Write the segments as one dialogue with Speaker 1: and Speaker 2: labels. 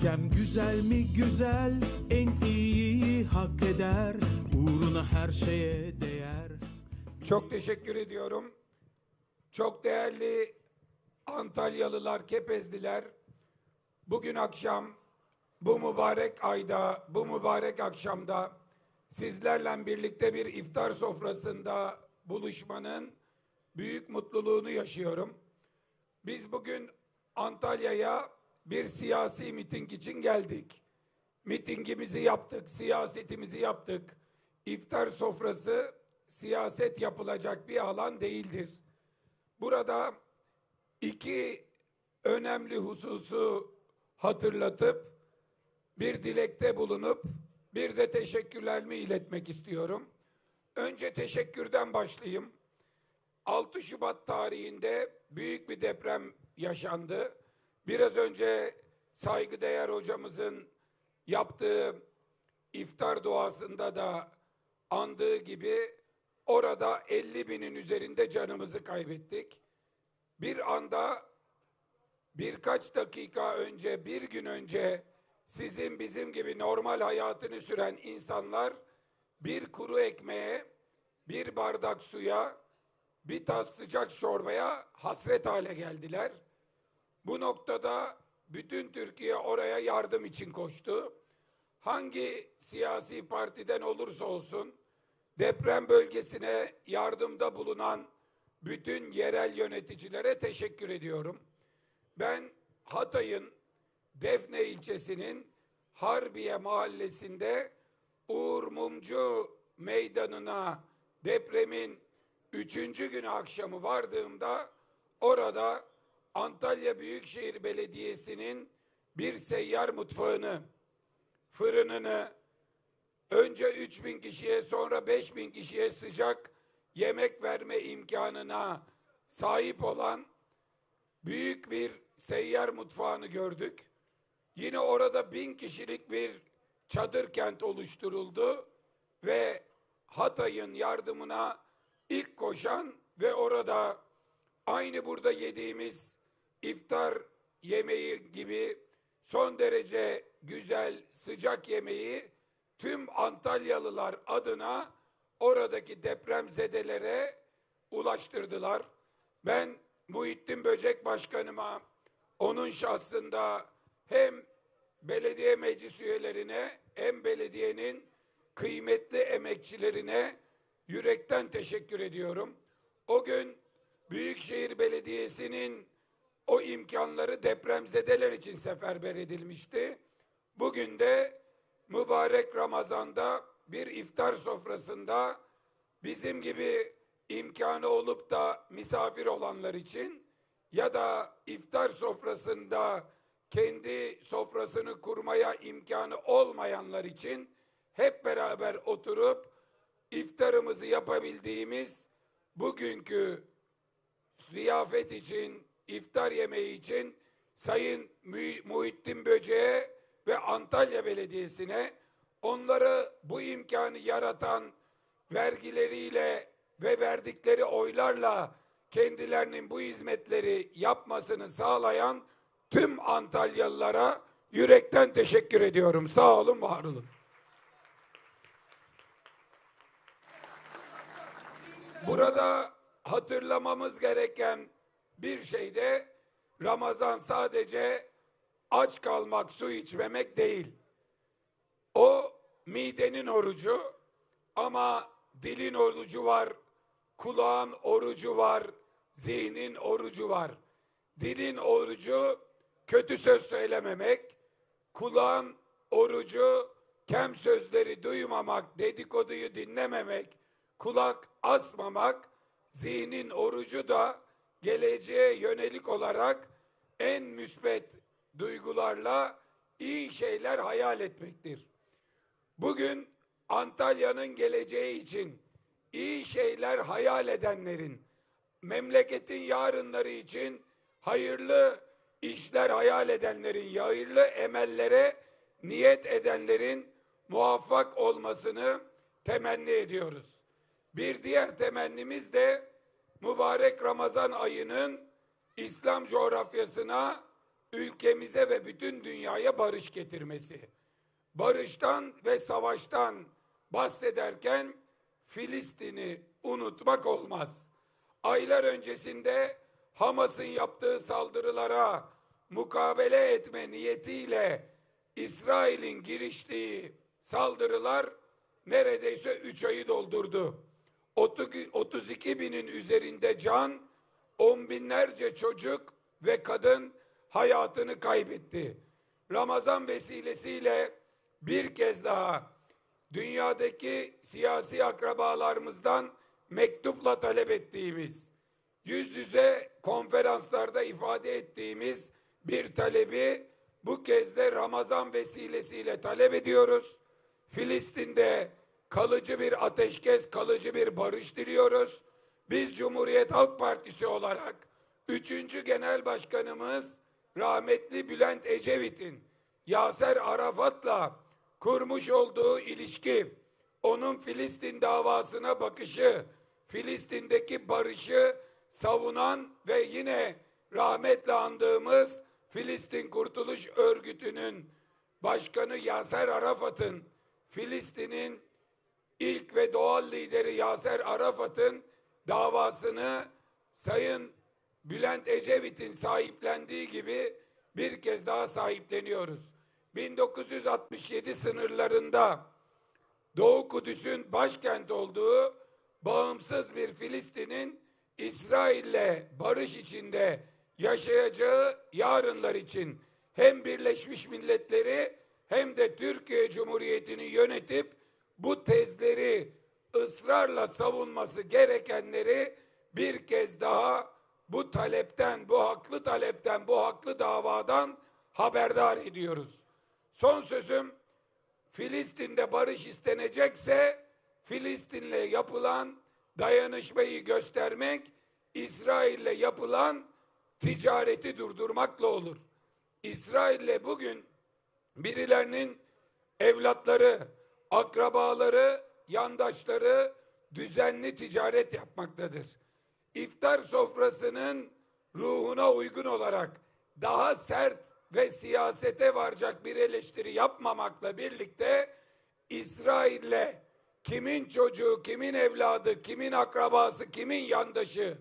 Speaker 1: Ülkem güzel mi güzel en iyiyi hak eder uğruna her şeye değer.
Speaker 2: Çok teşekkür ediyorum. Çok değerli Antalyalılar, Kepezliler, bugün akşam bu mübarek ayda, bu mübarek akşamda sizlerle birlikte bir iftar sofrasında buluşmanın büyük mutluluğunu yaşıyorum. Biz bugün Antalya'ya bir siyasi miting için geldik. Mitingimizi yaptık, siyasetimizi yaptık. İftar sofrası siyaset yapılacak bir alan değildir. Burada iki önemli hususu hatırlatıp bir dilekte bulunup bir de teşekkürlerimi iletmek istiyorum. Önce teşekkürden başlayayım. 6 Şubat tarihinde büyük bir deprem yaşandı. Biraz önce saygıdeğer hocamızın yaptığı iftar duasında da andığı gibi orada 50 binin üzerinde canımızı kaybettik. Bir anda birkaç dakika önce, bir gün önce sizin bizim gibi normal hayatını süren insanlar bir kuru ekmeğe, bir bardak suya, bir tas sıcak çorbaya hasret hale geldiler. Bu noktada bütün Türkiye oraya yardım için koştu. Hangi siyasi partiden olursa olsun deprem bölgesine yardımda bulunan bütün yerel yöneticilere teşekkür ediyorum. Ben Hatay'ın Defne ilçesinin Harbiye mahallesinde Uğur Mumcu meydanına depremin üçüncü günü akşamı vardığımda orada Antalya Büyükşehir Belediyesi'nin bir seyyar mutfağını, fırınını, önce 3000 kişiye sonra 5000 kişiye sıcak yemek verme imkanına sahip olan büyük bir seyyar mutfağını gördük. Yine orada bin kişilik bir çadır kent oluşturuldu ve Hatay'ın yardımına ilk koşan ve orada aynı burada yediğimiz iftar yemeği gibi son derece güzel sıcak yemeği tüm Antalyalılar adına oradaki depremzedelere ulaştırdılar. Ben Muhittin Böcek Başkanıma onun şahsında hem belediye meclis üyelerine hem belediyenin kıymetli emekçilerine yürekten teşekkür ediyorum. O gün Büyükşehir Belediyesi'nin o imkanları depremzedeler için seferber edilmişti. Bugün de mübarek Ramazan'da bir iftar sofrasında bizim gibi imkanı olup da misafir olanlar için ya da iftar sofrasında kendi sofrasını kurmaya imkanı olmayanlar için hep beraber oturup iftarımızı yapabildiğimiz bugünkü ziyafet için, iftar yemeği için Sayın Muhittin Böce'ye ve Antalya Belediyesi'ne onları bu imkanı yaratan vergileriyle ve verdikleri oylarla kendilerinin bu hizmetleri yapmasını sağlayan tüm Antalyalılara yürekten teşekkür ediyorum. Sağ olun, var olun. Burada hatırlamamız gereken bir şey de Ramazan sadece aç kalmak, su içmemek değil. O midenin orucu ama dilin orucu var, kulağın orucu var, zihnin orucu var. Dilin orucu kötü söz söylememek, kulağın orucu kem sözleri duymamak, dedikoduyu dinlememek, kulak asmamak, zihnin orucu da geleceğe yönelik olarak en müsbet duygularla iyi şeyler hayal etmektir. Bugün Antalya'nın geleceği için iyi şeyler hayal edenlerin, memleketin yarınları için hayırlı işler hayal edenlerin, hayırlı emellere niyet edenlerin muvaffak olmasını temenni ediyoruz. Bir diğer temennimiz de mübarek Ramazan ayının İslam coğrafyasına ülkemize ve bütün dünyaya barış getirmesi. Barıştan ve savaştan bahsederken Filistin'i unutmak olmaz. Aylar öncesinde Hamas'ın yaptığı saldırılara mukabele etme niyetiyle İsrail'in giriştiği saldırılar neredeyse 3 ayı doldurdu. 32 binin üzerinde can, on binlerce çocuk ve kadın hayatını kaybetti. Ramazan vesilesiyle bir kez daha dünyadaki siyasi akrabalarımızdan mektupla talep ettiğimiz, yüz yüze konferanslarda ifade ettiğimiz bir talebi bu kez de Ramazan vesilesiyle talep ediyoruz. Filistin'de kalıcı bir ateşkes, kalıcı bir barış diliyoruz. Biz Cumhuriyet Halk Partisi olarak 3. Genel Başkanımız rahmetli Bülent Ecevit'in Yaser Arafat'la kurmuş olduğu ilişki, onun Filistin davasına bakışı, Filistin'deki barışı savunan ve yine rahmetle andığımız Filistin Kurtuluş Örgütü'nün başkanı Yaser Arafat'ın Filistin'in ilk ve doğal lideri Yaser Arafat'ın davasını Sayın Bülent Ecevit'in sahiplendiği gibi bir kez daha sahipleniyoruz. 1967 sınırlarında Doğu Kudüs'ün başkent olduğu bağımsız bir Filistin'in İsrail'le barış içinde yaşayacağı yarınlar için hem Birleşmiş Milletleri hem de Türkiye Cumhuriyeti'ni yönetip bu tezleri ısrarla savunması gerekenleri bir kez daha bu talepten, bu haklı talepten, bu haklı davadan haberdar ediyoruz. Son sözüm Filistin'de barış istenecekse Filistin'le yapılan dayanışmayı göstermek, İsrail'le yapılan ticareti durdurmakla olur. İsrail'le bugün birilerinin evlatları, akrabaları, yandaşları düzenli ticaret yapmaktadır. İftar sofrasının ruhuna uygun olarak daha sert ve siyasete varacak bir eleştiri yapmamakla birlikte İsrail'le kimin çocuğu, kimin evladı, kimin akrabası, kimin yandaşı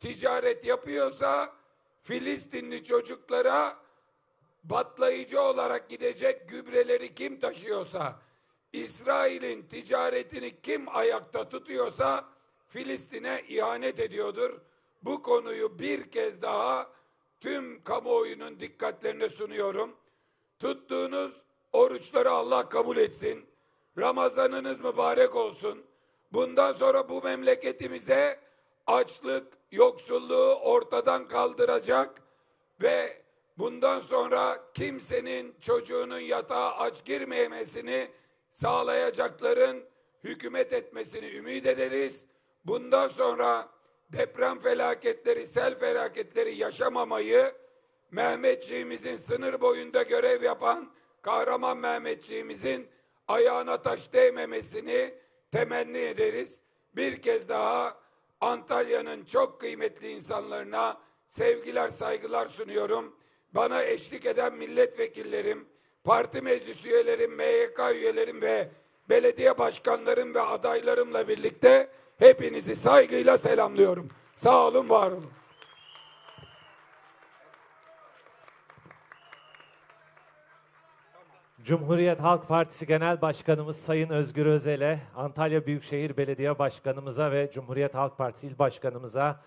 Speaker 2: ticaret yapıyorsa Filistinli çocuklara batlayıcı olarak gidecek gübreleri kim taşıyorsa, İsrail'in ticaretini kim ayakta tutuyorsa Filistin'e ihanet ediyordur. Bu konuyu bir kez daha tüm kamuoyunun dikkatlerine sunuyorum. Tuttuğunuz oruçları Allah kabul etsin. Ramazanınız mübarek olsun. Bundan sonra bu memleketimize açlık, yoksulluğu ortadan kaldıracak ve bundan sonra kimsenin çocuğunun yatağa aç girmemesini sağlayacakların hükümet etmesini ümit ederiz. Bundan sonra deprem felaketleri, sel felaketleri yaşamamayı Mehmetçiğimizin sınır boyunda görev yapan kahraman Mehmetçiğimizin ayağına taş değmemesini temenni ederiz. Bir kez daha Antalya'nın çok kıymetli insanlarına sevgiler, saygılar sunuyorum. Bana eşlik eden milletvekillerim, parti meclis üyelerim, MYK üyelerim ve belediye başkanlarım ve adaylarımla birlikte hepinizi saygıyla selamlıyorum. Sağ olun, var olun.
Speaker 3: Cumhuriyet Halk Partisi Genel Başkanımız Sayın Özgür Özel'e, Antalya Büyükşehir Belediye Başkanımıza ve Cumhuriyet Halk Partisi İl Başkanımıza